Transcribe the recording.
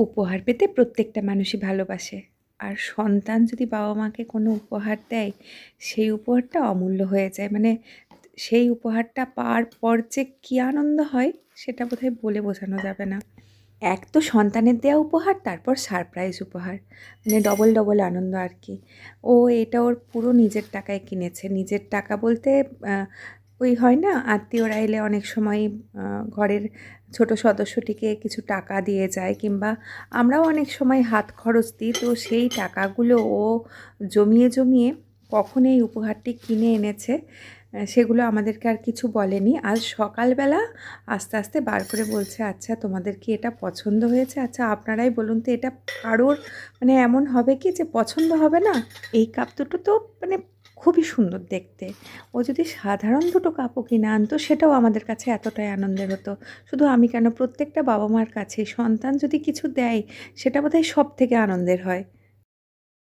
উপহার পেতে প্রত্যেকটা মানুষই ভালোবাসে। আর সন্তান যদি বাবা মাকে কোনো উপহার দেয়, সেই উপহারটা অমূল্য হয়ে যায়। মানে সেই উপহারটা পাওয়ার পর যে কী আনন্দ হয়, সেটা বোধহয় বলে বোঝানো যাবে না। এক তো সন্তানের দেওয়া উপহার, তারপর সারপ্রাইজ উপহার। মানে ডবল ডবল আনন্দ আর কি। ও এটা ওর পুরো নিজের টাকায় কিনেছে। নিজের টাকা বলতে ওই হয় না? আত্মীয়রা এলে অনেক সময় ঘরের ছোট সদস্যটিকে কিছু টাকা দিয়ে যায় কিংবা আমরাও অনেক সময় হাত খরচ দিই। তো সেই টাকাগুলো ও জমিয়ে জমিয়ে কখন এই উপহারটি কিনে এনেছে সেগুলো আমাদেরকে আর কিছু বলেনি। আজ সকালবেলা আস্তে আস্তে বার করে বলছে আচ্ছা তোমাদের কি এটা পছন্দ হয়েছে? আচ্ছা আপনারাই বলুন তো, এটা কারোর মানে এমন হবে কি যে পছন্দ হবে না? এই কাপ দুটো তো মানে খুবই সুন্দর দেখতে। ও যদি সাধারণ দুটো কাপড় কিনে আনতো, সেটাও আমাদের কাছে এতটাই আনন্দের হতো। শুধু আমি কেন, প্রত্যেকটা বাবা মার কাছে সন্তান যদি কিছু দেয়, সেটা বোধহয় সব থেকে আনন্দের হয়।